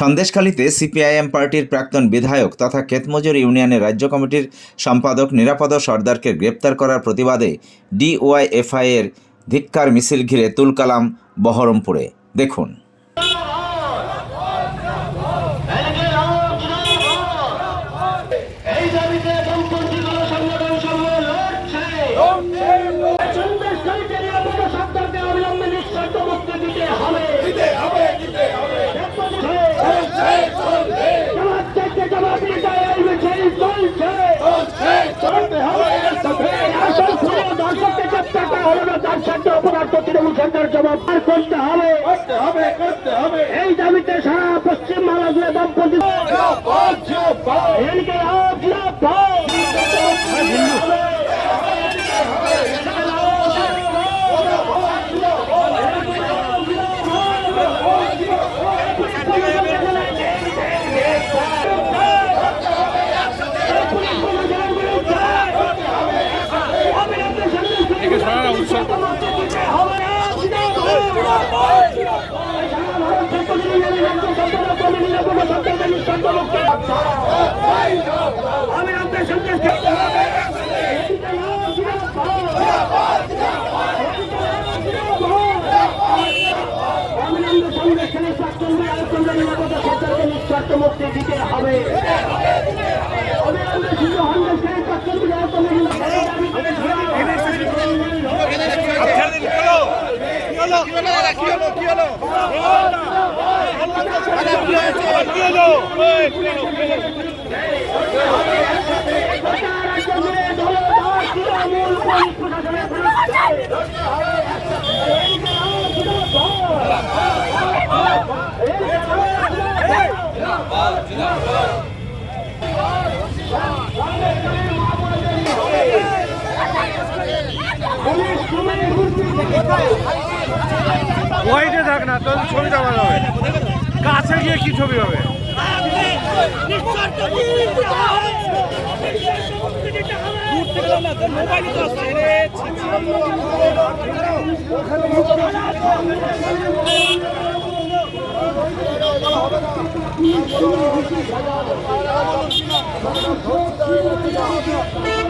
সন্দেশখালীতে CPIM পার্টির প্রাক্তন বিধায়ক তথা ক্ষেতমজুর ইউনিয়নের রাজ্য কমিটির সম্পাদক নিরাপদ সর্দারকে গ্রেপ্তার করার প্রতিবাদে ডিওয়াইএফআইয়ের ধিক্কার মিছিল ঘিরে তুলকালাম বহরমপুরে। দেখুন এই দাবিতে বামপন্থী গণসংগঠন সমূহ লড়ছে সন্দেশকারীকে নিরাপদ সরকারকে অবিলম্বে নিঃশর্ত মুক্তি দিতে হবে জবাব চাইতে জবাব দিতে এই মিছিল চলছে আসল খুলে দর্শককে করা হলো না তার সাথে অপরাধ তৃণমূল সরকার জবাব আর করতে হবে হবে হবে এই দাবিতে সারা পশ্চিম বাংলা জুড়ে জিন্দাবাদ। আমি আপনার সঙ্গে মুক্তি দিতে হবে অবিলম্বে শুধু হন্ডের প্রাক্তন ওয়াইডে থাক না তোর ছবিটা ভালো হবে। কাছে গিয়ে কি ছবি হবে? পাবলিককে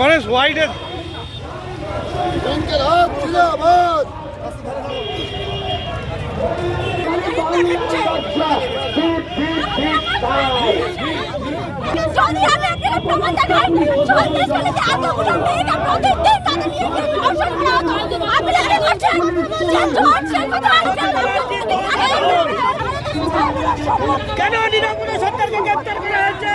গণেশ জিন্দাবাদ যদি আমি একটা প্রমাণ দেখাই সন্দেশখালীতে এতগুলো মেয়েরা প্রতিদিন তাদের নিয়ে গিয়ে ধর্ষণ করা হতো আপনি আরে বলছেন যে ধর্ষণ কথা কেন নিরাপদ সরকারকে গ্রেপ্তার করা হয়েছে?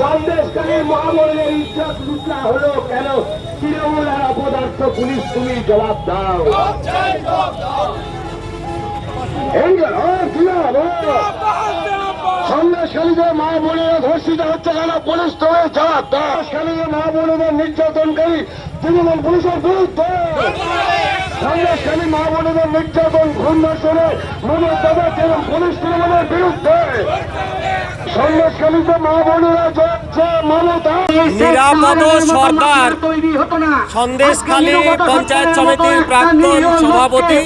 সন্দেশকারী মহামূল্যের ইজ্জত লুটলা হলো কেন? তৃণমূল আর অপদার্থ পুলিশ, তুমি জবাব দাও। সন্দেশকারীদের মা বোনেরা ধর্ষিত হচ্ছে কেন? পুলিশ, তুমি জবাব দাও। সন্দেশকারীদের মা বোনেদের নির্যাতনকারী তৃণমূল পুলিশের বিরুদ্ধে। সন্দেশকারী মা বোনেদের নির্যাতন ধর্ষণে মমতা এবং পুলিশ তৃণমূলের বিরুদ্ধে। সন্দেশকালীতে মা বোনেরা নিরাপদ সরকার সন্দেশখালী পঞ্চায়েত সমিতির প্রাক্তন সভাপতি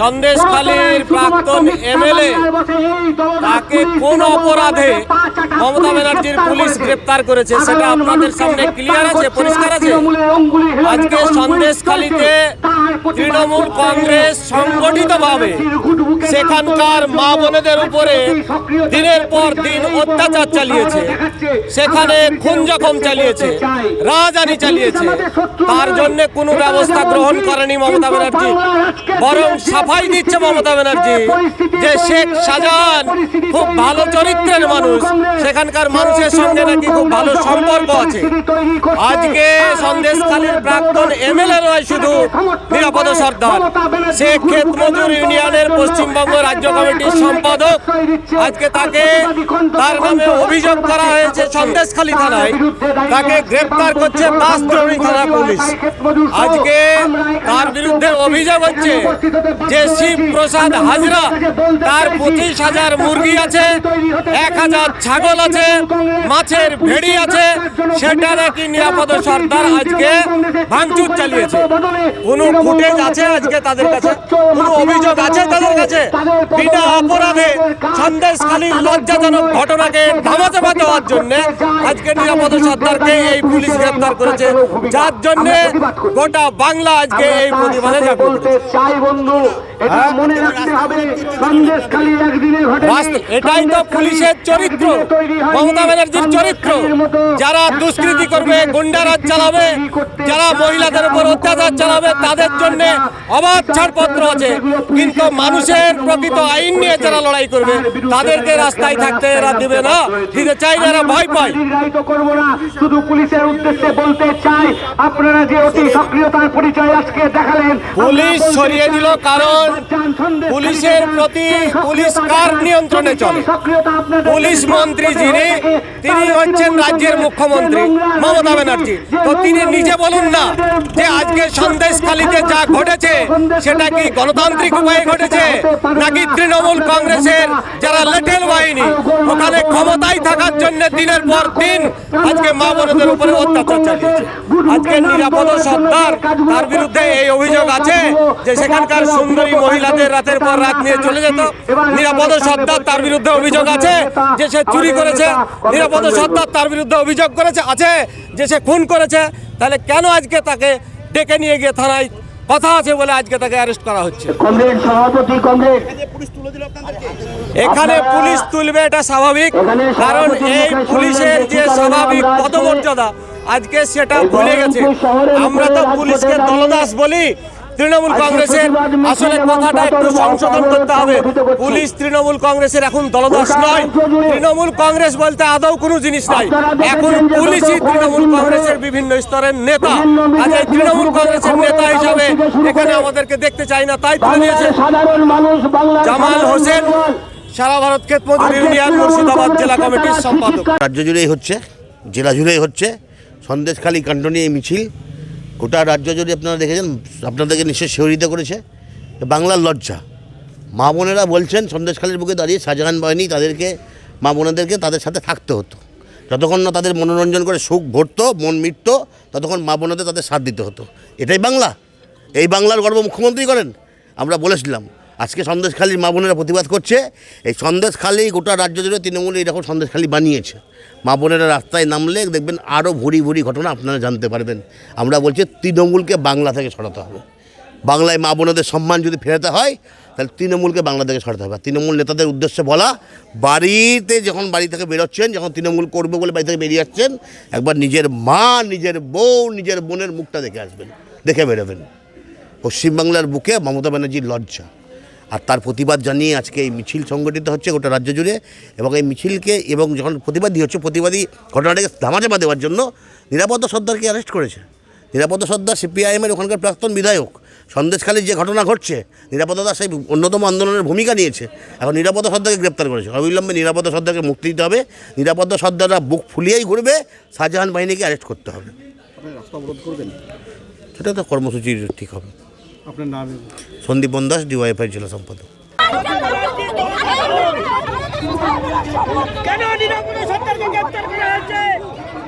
সন্দেশখালীর প্রাক্তন এমএলএ তাকে কোন অপরাধে মমতা ব্যানার্জির পুলিশ গ্রেপ্তার করেছে সেটা আপনাদের সামনে ক্লিয়ার আছে পরিষ্কার আছে? আজকে সন্দেশখালীতে তৃণমূল কংগ্রেস সংগঠিতভাবে সেখানকার মা বোনেদের উপরে দিনের পর দিন অত্যাচার চালিয়েছে। সেখানে খুন জখম চালিয়েছে রাজধানী চালিয়েছে। তার জন্য কোনো ব্যবস্থা গ্রহণ করেনি মমতা ব্যানার্জি বরং সাফাই দিচ্ছে মমতা ব্যানার্জি যে শেখ শাহজাহান খুব ভালো চরিত্রের মানুষ। সেখানকার মানুষের সঙ্গে নাকি খুব ভালো সম্পর্ক আছে। আজকে সন্দেশখালীর প্রাক্তন এমএলএ নয় শুধু নিরাপদ সর্দার। সে ক্ষেত মজুর ইউনিয়নের পশ্চিমবঙ্গ রাজ্য কমিটির সম্পাদক। আজকে তাকে তার নামে অভিযোগ করা হয়েছে সন্দেশখালী থানায়। তাকে গ্রেপ্তার করছে বাসদ্রোহী থানা পুলিশ। আজকে তার বিরুদ্ধে অভিযোগ হচ্ছে যে শিব প্রসাদ হাজরা, তার পঁচিশ হাজার মুরগি আছে, এক হাজার ছাগল আছে, মাছের ভেড়ি আছে, সেটা নাকি নিরাপদ সর্দার আজকে ভাঙচুর চালিয়েছে। কোনো ফুটেজ আছে আজকে তাদের কাছে? কোনো অভিযোগ আছে তাদের কাছে? বিনা অপরাধে সন্দেশখালীর লজ্জাজনক ঘটনাকে ধামাচাপা দেওয়ার জন্য আজকে নিরাপদ সর্দারকে এই পুলিশ গ্রেপ্তার করেছে। যার জন্য গোটা বাংলা আজকে এই প্রতিবাদে পড়েছে। চাই বন্ধু এটা মনে রাখতে হবে সন্দেশখালী একদিনে ঘটে এটাই তো পুলিশের চরিত্র। মমতা ব্যানার্জির চরিত্র। যারা দুষ্কৃতি করবে গুন্ডারাজ চালাবে যারা মহিলাদের উপর অত্যাচার চালাবে তাদের জন্য অবাধ ছাড়পত্র আছে। কিন্তু মানুষের প্রকৃত আইন নিয়ে যারা লড়াই করবে তাদেরকে রাস্তায় থাকতে এরা দেবে না। দিতে চাই এরা ভয় পায়। করব না শুধু পুলিশের উদ্দেশ্যে বলতে চাই আপনারা যে অতি সক্রিয়তার পরিচয় আজকে দেখালেন পুলিশ সরিয়ে দিল কারণ পুলিশের প্রতি পুলিশ কার নিয়ন্ত্রণে চলে? পুলিশ মন্ত্রী যিনি তিনি হচ্ছেন রাজ্যের মুখ্যমন্ত্রী মমতা ব্যানার্জি। তো তিনি নিজে বলুন না যে আজকে সন্দেশখালীতে যা ঘটেছে সেটা কি গণতান্ত্রিক উপায়ে ঘটেছে নাকি তৃণমূল কংগ্রেসের যারা লেটেল বাহিনী ওখানে ক্ষমতায় থাকার জন্য দিনের পর দিন আজকে মা বোনদের উপরে অত্যাচার চালিয়েছে। আজকে নিরাপদ সর্দার তার বিরুদ্ধে এই অভিযোগ আছে যে সেখানকার সুন্দরী মহিলাদের রাতের পর রাত নিয়ে চলে যেত। নিরাপদ সর্দার তার বিরুদ্ধে অভিযোগ আছে যে সে চুরি করেছে নিরাপদ সর্দার তার বিরুদ্ধে অভিযোগ করেছে আছে যে সে খুন করেছে। তাহলে কেন আজকে তাকে ডেকে নিয়ে গিয়ে থানায় কথা আছে বলে আজকে তাকে অ্যারেস্ট করা হচ্ছে? এখানে পুলিশ তুলবে এটা স্বাভাবিক। কারণ এই পুলিশের যে স্বাভাবিক পদমর্যাদা আজকে সেটা ভুলে গেছে। আমরা তো পুলিশকে দলদাস বলি। তৃণমূল কংগ্রেসের আসলে কথাটা একটু সংশোধন করতে হবে। পুলিশ তৃণমূল কংগ্রেসের এখন দলদাস নয়। তৃণমূল কংগ্রেস বলতে আদৌ কোনো জিনিস নাই। এখন পুলিশই তৃণমূল কংগ্রেসের বিভিন্ন স্তরের নেতা। আজ এই তৃণমূল কংগ্রেসের নেতা হিসাবে এখানে আমাদেরকে দেখতে চাই না তাই তুলে নিয়েছে সাধারণ মানুষ বাংলা জামাল হোসেন সারা ভারত ক্ষেত মজুর ইউনিয়ন মুর্শিদাবাদ জেলা কমিটির সম্পাদক। রাজ্য জুড়েই হচ্ছে জেলা জুড়েই হচ্ছে সন্দেশখালী কাণ্ড নিয়ে মিছিল। গোটা রাজ্য যদি আপনারা দেখেছেন, আপনাদেরকে নিশ্চয়ই শিহরিত করেছে। বাংলার লজ্জা। মা বোনেরা বলছেন, সন্দেশখালীর বুকে দাঁড়িয়ে শাহজাহান বাহিনী তাদেরকে, মা বোনেদেরকে তাদের সাথে থাকতে হতো। যতক্ষণ না তাদের মনোরঞ্জন করে সুখ ভরত মন মিটত, ততক্ষণ মা বোনেদের তাদের সাথ দিতে হতো। এটাই বাংলা। এই বাংলার গর্ব মুখ্যমন্ত্রী করেন। আমরা বলেছিলাম আজকে সন্দেশখালীর মা বোনেরা প্রতিবাদ করছে। এই সন্দেশখালী গোটা রাজ্য জুড়ে তৃণমূল এইরকম সন্দেশখালী বানিয়েছে। মা বোনেরা রাস্তায় নামলে দেখবেন আরও ভুরি ভুরি ঘটনা আপনারা জানতে পারবেন। আমরা বলছি তৃণমূলকে বাংলা থেকে সরাতে হবে। বাংলায় মা বোনেদের সম্মান যদি ফেরাতে হয়, তাহলে তৃণমূলকে বাংলা থেকে সরাতে হবে। তৃণমূল নেতাদের উদ্দেশ্যে বলা, বাড়িতে যখন বাড়ি থেকে বেরোচ্ছেন, যখন তৃণমূল করবে বলে বাড়ি থেকে বেরিয়ে যাচ্ছেন একবার নিজের মা, নিজের বউ, নিজের বোনের মুখটা দেখে আসবেন, দেখে বেরোবেন। পশ্চিমবাংলার বুকে মমতা ব্যানার্জির লজ্জা। আর তার প্রতিবাদ জানিয়ে আজকে এই মিছিল সংগঠিত হচ্ছে গোটা রাজ্য জুড়ে এবং এই মিছিলকে এবং যখন প্রতিবাদী হচ্ছে প্রতিবাদী ঘটনাটাকে ধামাচাপা দেওয়ার জন্য নিরাপত্তা সর্দারকে অ্যারেস্ট করেছে। নিরাপত্তা সর্দার সিপিআইএমের ওখানকার প্রাক্তন বিধায়ক সন্দেশখালীর যে ঘটনা ঘটছে নিরাপত্তা সেই অন্যতম আন্দোলনের ভূমিকা নিয়েছে। এখন নিরাপত্তা সর্দারকে গ্রেপ্তার করেছে। অবিলম্বে নিরাপত্তা সর্দারকে মুক্তি দিতে হবে। নিরাপত্তা সর্দাররা বুক ফুলিয়েই ঘুরবে। শাহজাহান বাহিনীকে অ্যারেস্ট করতে হবে। সেটা তো কর্মসূচির ঠিক হবে। আপনার নাম? সন্দীপ দাস ডিওয়াইফাই জেলা সম্পাদক। কেন নিরাপদ সরকারকে গ্রেপ্তার করা হয়েছে?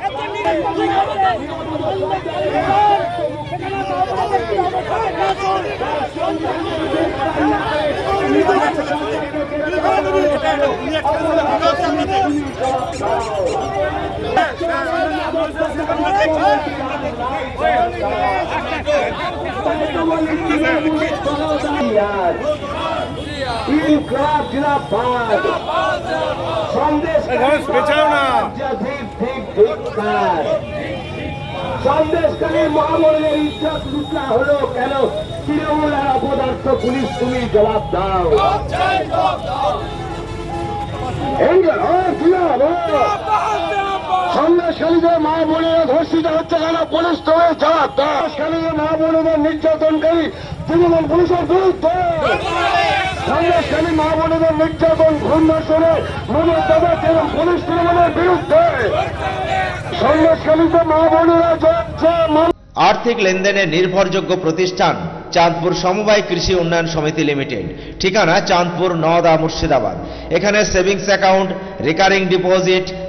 এত নিরাপদ ইনকলাব জিন্দাবাদ সন্দেশ সন্দেশকারী মহামলের ইজ্জত লুটলা হলো কেন তৃণমূল আর অপদার্থ পুলিশ তুমি জবাব দাও এই যে, সন্দেশকারীদের মা বোনেরা ধর্ষিত হচ্ছে কেন পুলিশ তুমি জবাব মা বোনেদের নির্যাতনকারী তৃণমূল পুলিশের বিরুদ্ধে। সন্দেশকারী মা বোনেদের নির্যাতন দাদা পুলিশ তৃণমূলের বিরুদ্ধে। মা বোনেরা আর্থিক লেনদেনের নির্ভরযোগ্য প্রতিষ্ঠান চাঁদপুর সমবায় কৃষি উন্নয়ন সমিতি লিমিটেড। ঠিকানা চাঁদপুর নওদা মুর্শিদাবাদ। এখানে savings account, recurring deposit